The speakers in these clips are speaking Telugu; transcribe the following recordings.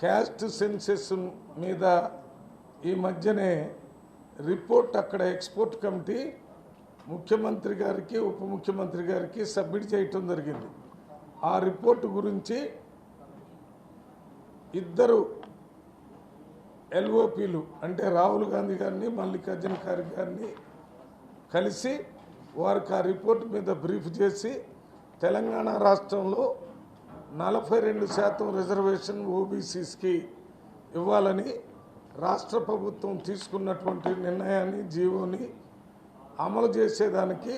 క్యాస్ట్ సెన్సెస్ మీద ఈ మధ్యనే రిపోర్ట్ అక్కడ ఎక్స్పోర్ట్ కమిటీ ముఖ్యమంత్రి గారికి ఉప ముఖ్యమంత్రి గారికి సబ్మిట్ చేయటం జరిగింది. ఆ రిపోర్ట్ గురించి ఇద్దరు ఎల్ఓపీలు అంటే రాహుల్ గాంధీ గారిని మల్లికార్జున ఖార్గే గారిని కలిసి వారికి ఆ రిపోర్ట్ మీద బ్రీఫ్ చేసి తెలంగాణ రాష్ట్రంలో నలభై రెండు శాతం రిజర్వేషన్ ఓబీసీస్కి ఇవ్వాలని రాష్ట్ర ప్రభుత్వం తీసుకున్నటువంటి నిర్ణయాన్ని జీవోని అమలు చేసేదానికి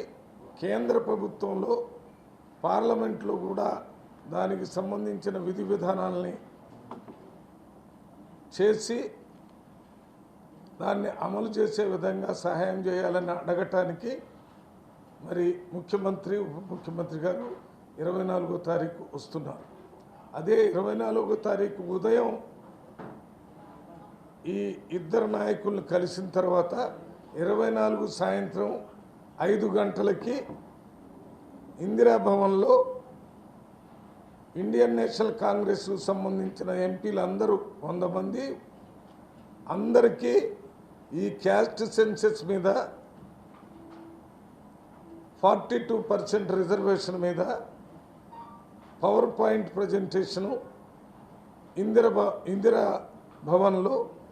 కేంద్ర ప్రభుత్వంలో పార్లమెంట్లో కూడా దానికి సంబంధించిన విధి విధానాలని చేసి దాన్ని అమలు చేసే విధంగా సహాయం చేయాలని అడగటానికి మరి ముఖ్యమంత్రి ఉప ముఖ్యమంత్రి గారు ఇరవై నాలుగో తారీఖు వస్తున్నారు. అదే ఇరవై నాలుగో తారీఖు ఉదయం ఈ ఇద్దరు నాయకులను కలిసిన తర్వాత ఇరవై నాలుగు సాయంత్రం ఐదు గంటలకి ఇందిరాభవన్లో ఇండియన్ నేషనల్ కాంగ్రెస్కు సంబంధించిన ఎంపీలు అందరూ వంద మంది అందరికీ ఈ క్యాస్ట్ సెన్సెస్ మీద ఫార్టీ టూ పర్సెంట్ రిజర్వేషన్ మీద పవర్ పాయింట్ ప్రజెంటేషను ఇందిర భ- ఇందిరా భవన్లో